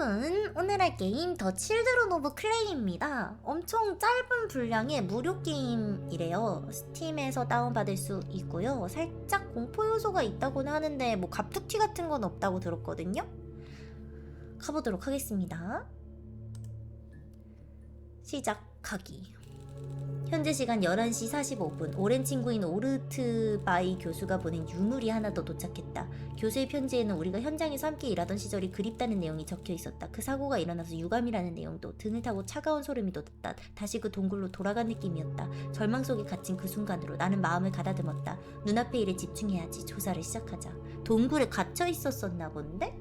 여러분 오늘 할 게임 더 칠드런 오브 클레이입니다. 엄청 짧은 분량의 무료 게임이래요. 스팀에서 다운받을 수 있고요. 살짝 공포 요소가 있다고는 하는데 뭐 갑툭튀 같은 건 없다고 들었거든요. 가보도록 하겠습니다. 시작하기 현재 시간 11시 45분 오랜 친구인 오르트바이 교수가 보낸 유물이 하나 더 도착했다 교수의 편지에는 우리가 현장에서 함께 일하던 시절이 그립다는 내용이 적혀 있었다. 그 사고가 일어나서 유감이라는 내용도 등을 타고 차가운 소름이 돋았다. 다시 그 동굴로 돌아간 느낌이었다. 절망 속에 갇힌 그 순간으로 나는 마음을 가다듬었다. 눈앞의 일에 집중해야지. 조사를 시작하자. 동굴에 갇혀 있었었나 본데?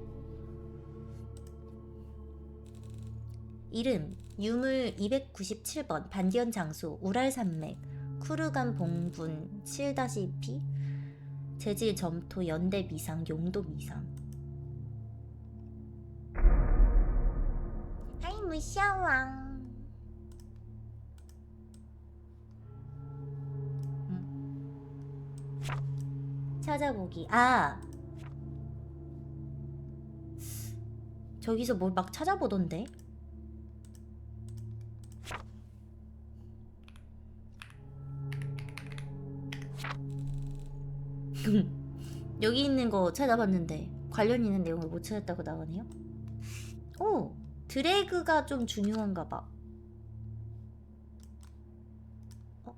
이름 유물 297번 반디언 장소 우랄 산맥 쿠르간 봉분 7-P 재질 점토 연대 미상 용도 미상. 하이 무샤왕. 음. 찾아보기. 아! 저기서 뭘 막 찾아보던데 여기 있는 거 찾아봤는데 관련 있는 내용을 못 찾았다고 나오네요. 오, 드래그가 좀 중요한가 봐. 어?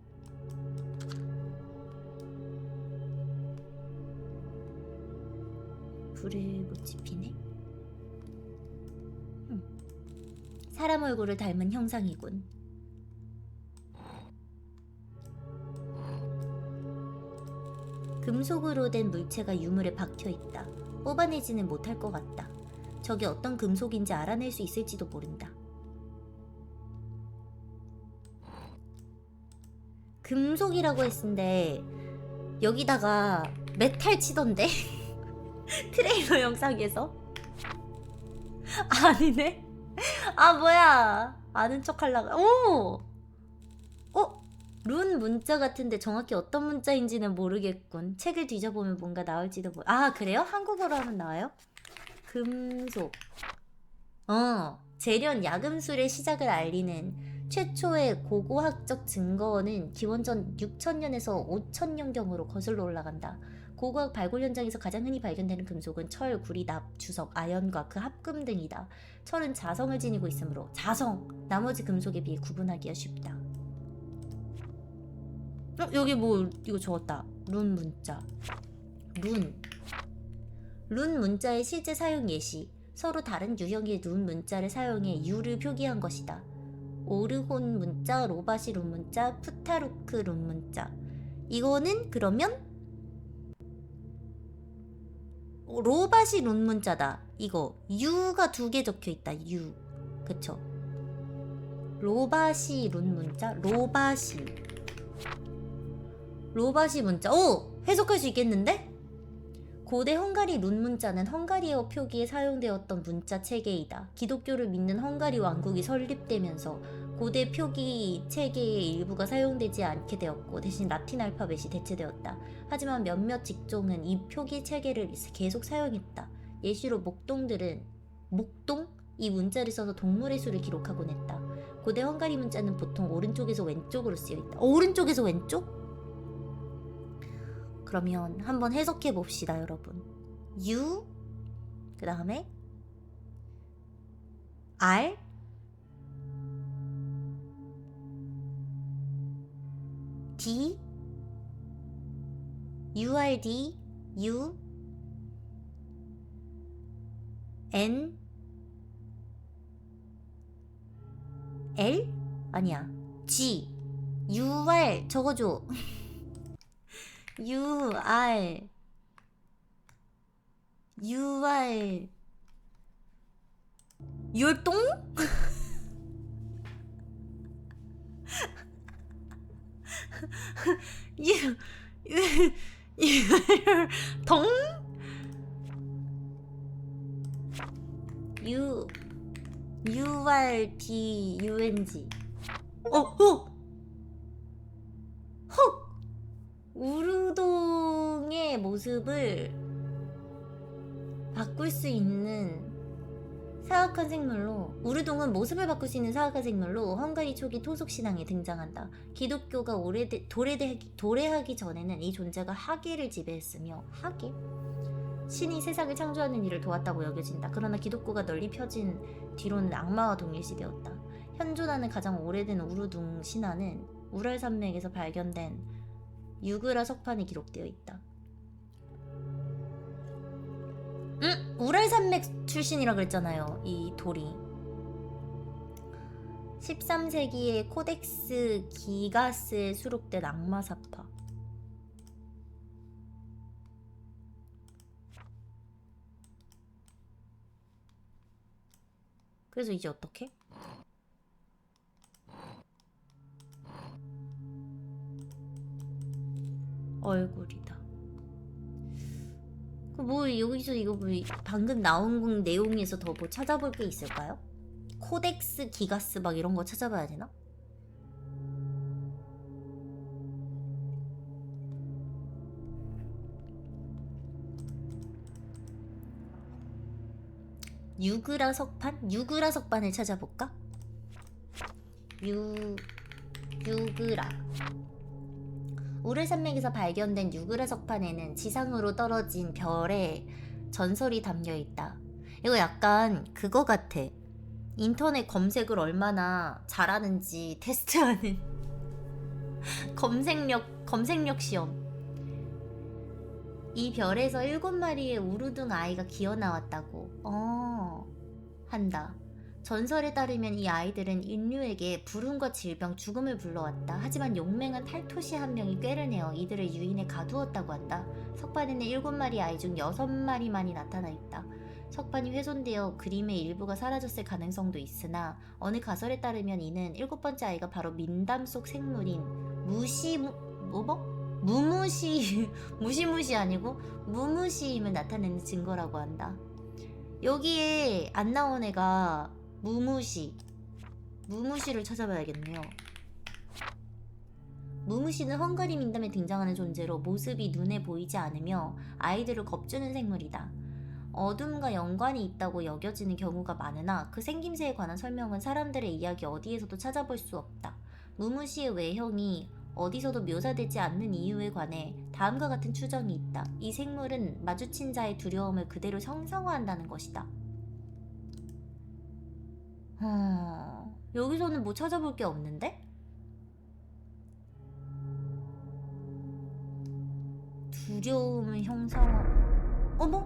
불을 못 지피네. 음. 사람 얼굴을 닮은 형상이군. 금속으로 된 물체가 유물에 박혀 있다. 뽑아내지는 못할 것 같다. 저게 어떤 금속인지 알아낼 수 있을지도 모른다. 금속이라고 했는데 여기다가 메탈 치던데 트레일러 영상에서 아니네 아 뭐야 아는 척 하려고 오 어? 룬 문자 같은데 정확히 어떤 문자인지는 모르겠군. 책을 뒤져보면 뭔가 나올지도 모르. 아 그래요? 한국어로 하면 나와요? 금속. 어 재련 야금술의 시작을 알리는 최초의 고고학적 증거는 기원전 6천년에서 5천년경으로 거슬러 올라간다. 고고학 발굴 현장에서 가장 흔히 발견되는 금속은 철, 구리, 납, 주석, 아연과 그 합금 등이다. 철은 자성을 지니고 있으므로 자성, 나머지 금속에 비해 구분하기가 쉽다. 어, 여기 뭐 이거 적었다. 룬 문자. 룬. 룬 문자의 실제 사용 예시. 서로 다른 유형의 룬 문자를 사용해 유를 표기한 것이다. 오르혼 문자, 로바시 룬 문자, 푸타루크 룬 문자. 이거는 그러면 어, 로바시 룬 문자다. 이거 유가 두 개 적혀 있다. 유. 그쵸? 로바시 룬 문자, 로바시. 로바시 문자. 오! 해석할 수 있겠는데? 고대 헝가리 룬 문자는 헝가리어 표기에 사용되었던 문자 체계이다. 기독교를 믿는 헝가리 왕국이 설립되면서 고대 표기 체계의 일부가 사용되지 않게 되었고 대신 라틴 알파벳이 대체되었다. 하지만 몇몇 직종은 이 표기 체계를 계속 사용했다. 예시로 목동들은 목동? 이 문자를 써서 동물의 수를 기록하곤 했다. 고대 헝가리 문자는 보통 오른쪽에서 왼쪽으로 쓰여 있다. 어, 오른쪽에서 왼쪽? 그러면 한번 해석해 봅시다, 여러분. U 그 다음에 R D URD U N L 아니야. G UR 적어줘 U R U R 율동? 유, 유, 율동? U U R D U N G 어, 어! 헉! 우르동의 모습을 바꿀 수 있는 사악한 생물로 우르동은 모습을 바꿀 수 있는 사악한 생물로 헝가리 초기 토속 신앙에 등장한다. 기독교가 오래되, 도래되, 도래하기 전에는 이 존재가 하계를 지배했으며 하계? 신이 세상을 창조하는 일을 도왔다고 여겨진다. 그러나 기독교가 널리 펴진 뒤로는 악마와 동일시되었다. 현존하는 가장 오래된 우르둥 신화는 우랄 산맥에서 발견된 유그라 석판에 기록되어 있다. 응? 우랄 산맥 출신이라 그랬잖아요. 이 돌이. 13세기의 코덱스 기가스에 수록된 악마 사파. 그래서 이제 어떻게? 얼굴이다. 그뭐 여기서 이거 뭐 방금 나온 내용에서 더 뭐 찾아볼 게 있을까요? 코덱스 기가스 막 이런 거 찾아봐야 되나? 유그라 석판? 유그라 석판을 찾아볼까? 유 유그라 우르산맥에서 발견된 유그라 석판에는 지상으로 떨어진 별의 전설이 담겨 있다. 이거 약간 그거 같아. 인터넷 검색을 얼마나 잘하는지 테스트하는 검색력 검색력 시험. 이 별에서 일곱 마리의 우르둥 아이가 기어 나왔다고. 어. 한다. 전설에 따르면 이 아이들은 인류에게 불운과 질병, 죽음을 불러왔다. 하지만 용맹한 탈토시 한 명이 꾀를 내어 이들을 유인에 가두었다고 한다. 석판에는 일곱 마리 아이 중 여섯 마리만이 나타나 있다. 석판이 훼손되어 그림의 일부가 사라졌을 가능성도 있으나 어느 가설에 따르면 이는 일곱 번째 아이가 바로 민담 속 생물인 무시 무, 뭐 뭐? 무무시 무시무시 아니고 무무시임을 나타내는 증거라고 한다. 여기에 안 나온 애가 무무시 무무시를 찾아봐야겠네요. 무무시는 헝가리 민담에 등장하는 존재로 모습이 눈에 보이지 않으며 아이들을 겁주는 생물이다. 어둠과 연관이 있다고 여겨지는 경우가 많으나 그 생김새에 관한 설명은 사람들의 이야기 어디에서도 찾아볼 수 없다. 무무시의 외형이 어디서도 묘사되지 않는 이유에 관해 다음과 같은 추정이 있다. 이 생물은 마주친 자의 두려움을 그대로 형상화한다는 것이다. 어... 여기서는 뭐 찾아볼 게 없는데? 두려움을 형상화... 어머?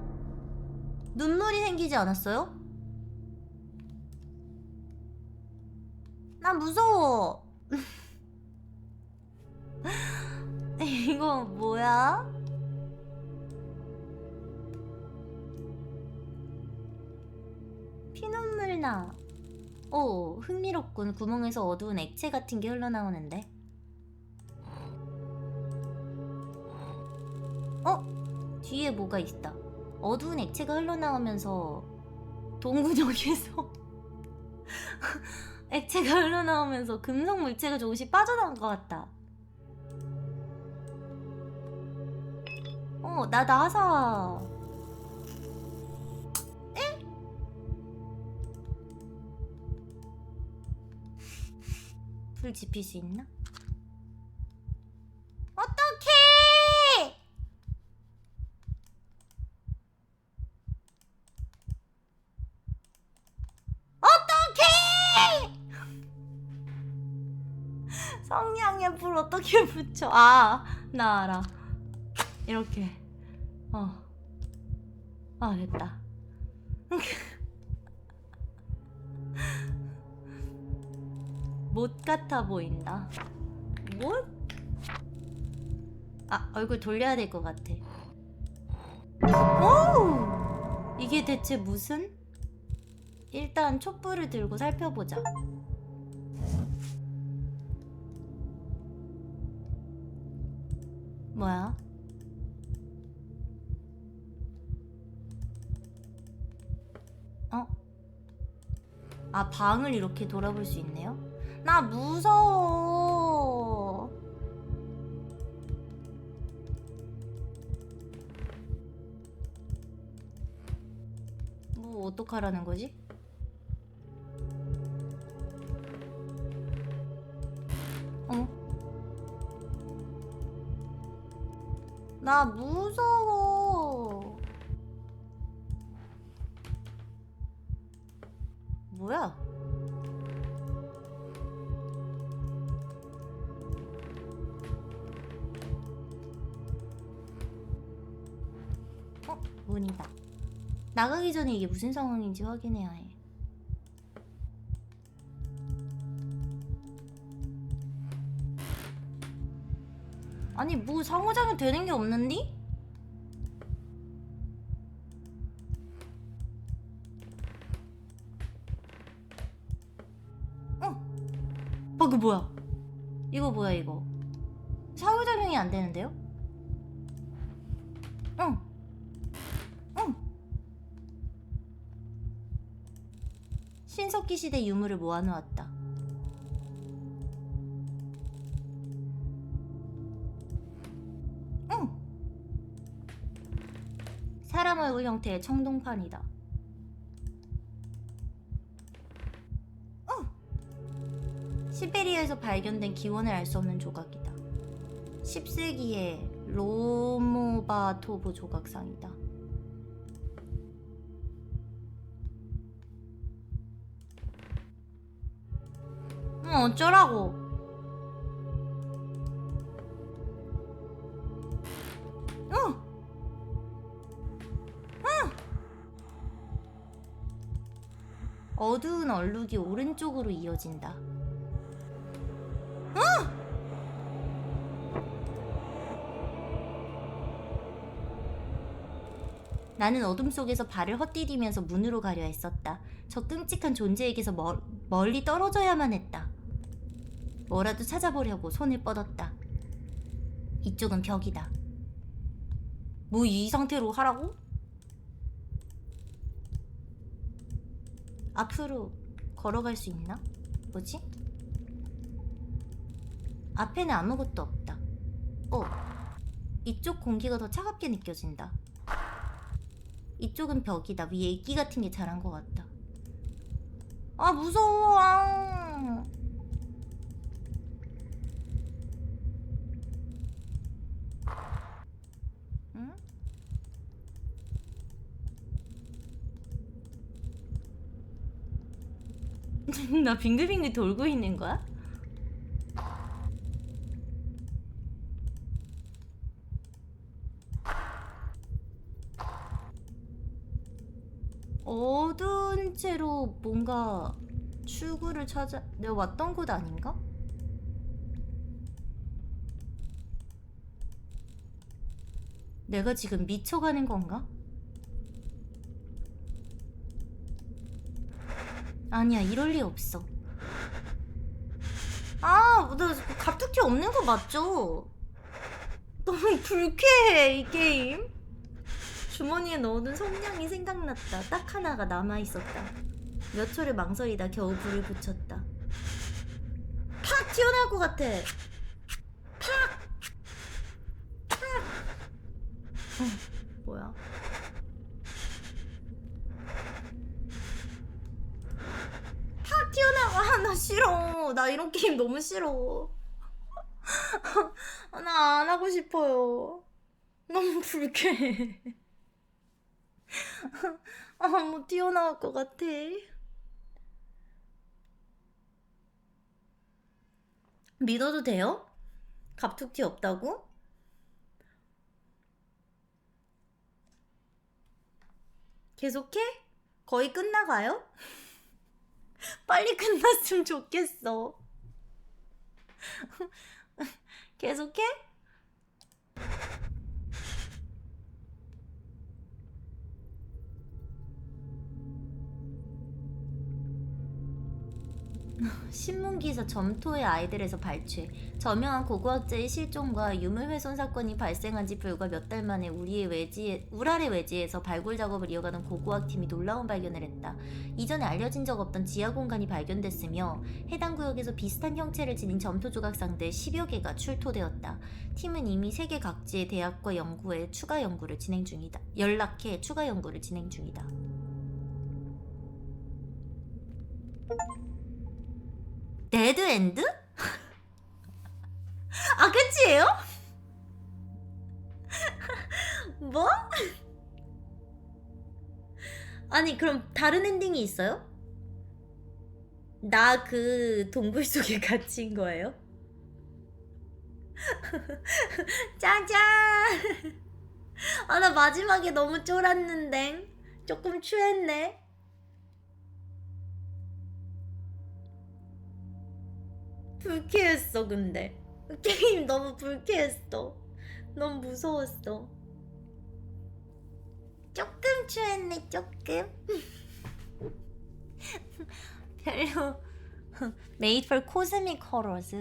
눈물이 생기지 않았어요? 나 무서워. 이거 뭐야? 피눈물 나. 오, 흥미롭군. 구멍에서 어두운 액체 같은 게 흘러나오는데. 어? 뒤에 뭐가 있다. 어두운 액체가 흘러나오면서 동구역에서 액체가 흘러나오면서 금속 물체가 조금씩 빠져나온 것 같다. 어, 나 나사. 불 지필 수 있나? 어떡해! 어떡해! 성냥에 불 어떻게 붙여? 아, 나 알아. 이렇게. 어. 아, 됐다. 못 같아 보인다. 못? 아, 얼굴 돌려야 될 것 같아. 오! 이게 대체 무슨? 일단 촛불을 들고 살펴보자. 뭐야? 어? 아, 방을 이렇게 돌아볼 수 있네요? 나 무서워. 뭐 어떡하라는 거지? 어? 나 무서워. 문이다. 나가기 전에 이게 무슨 상황인지 확인해야 해. 아니 뭐 상호작용 되는 게 없는디? 어? 어, 그 뭐야? 이거 뭐야 이거? 상호작용이 안 되는데요? 응. 응. 신석기 시대 유물을 모아놓았다. 응. 사람 얼굴 형태의 청동판이다. 응. 시베리아에서 발견된 기원을 알 수 없는 조각이다. 10세기의 로모바토브 조각상이다. 응, 어쩌라고? 응. 응. 어두운 얼룩이 오른쪽으로 이어진다. 나는 어둠 속에서 발을 헛디디면서 문으로 가려 했었다. 저 끔찍한 존재에게서 멀, 멀리 떨어져야만 했다. 뭐라도 찾아보려고 손을 뻗었다. 이쪽은 벽이다. 뭐 이 상태로 하라고? 앞으로 걸어갈 수 있나? 뭐지? 앞에는 아무것도 없다. 어, 이쪽 공기가 더 차갑게 느껴진다. 이쪽은 벽이다. 위에 이끼 같은 게 자란 것 같다. 아 무서워. 아. 응? 나 빙글빙글 돌고 있는 거야? 어두운 채로 뭔가 출구를 찾아 내가 왔던 곳 아닌가? 내가 지금 미쳐가는 건가? 아니야 이럴 리 없어 아, 나 갑툭튀 없는 거 맞죠? 너무 불쾌해 이 게임 주머니에 넣어둔 성냥이 생각났다. 딱 하나가 남아 있었다. 몇 초를 망설이다 겨우 불을 붙였다. 팍 튀어나올 것 같아. 팍. 팍. 어, 뭐야? 팍 튀어나와. 아, 나 싫어. 나 이런 게임 너무 싫어. 나 안 하고 싶어요. 너무 불쾌해. 아, 뭐 튀어나올 것 같아. 믿어도 돼요? 갑툭튀 없다고? 계속해? 거의 끝나가요? 빨리 끝났으면 좋겠어. 계속해? 신문 기사 점토의 아이들에서 발췌. 저명한 고고학자의 실종과 유물 훼손 사건이 발생한 지 불과 몇 달 만에 우리의 외지에 우랄의 외지에서 발굴 작업을 이어가는 고고학 팀이 놀라운 발견을 했다. 이전에 알려진 적 없던 지하 공간이 발견됐으며 해당 구역에서 비슷한 형체를 지닌 점토 조각상들 10여 개가 출토되었다. 팀은 이미 세계 각지의 대학과 연구에 추가 연구를 진행 중이다. 연락해 추가 연구를 진행 중이다. 데드 엔드? 끝이에요? 뭐? 아니 그럼 다른 엔딩이 있어요? 나 그 동굴 속에 갇힌 거예요? 짜잔! 아 나 마지막에 너무 쫄았는데 조금 취했네. 불쾌했어 근데 게임 너무 불쾌했어. 너무 무서웠어. 조금 취했네 조금. 별로 Made for cosmic horrors.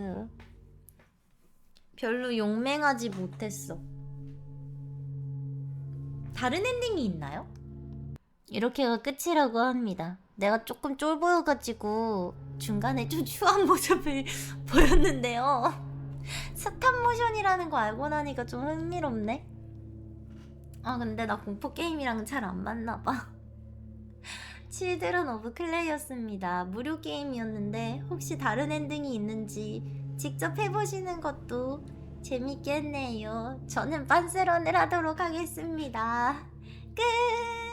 별로 용맹하지 못했어. 다른 엔딩이 있나요? 이렇게가 끝이라고 합니다. 내가 조금 쫄보여가지고 중간에 좀 추한 모습을 보였는데요. 스탑 모션이라는 거 알고 나니까 좀 흥미롭네. 아 근데 나 공포 게임이랑 잘 안 맞나 봐. 칠드런 오브 클레이였습니다. 무료 게임이었는데 혹시 다른 엔딩이 있는지 직접 해보시는 것도 재밌겠네요. 저는 빤스런을 하도록 하겠습니다. 끝!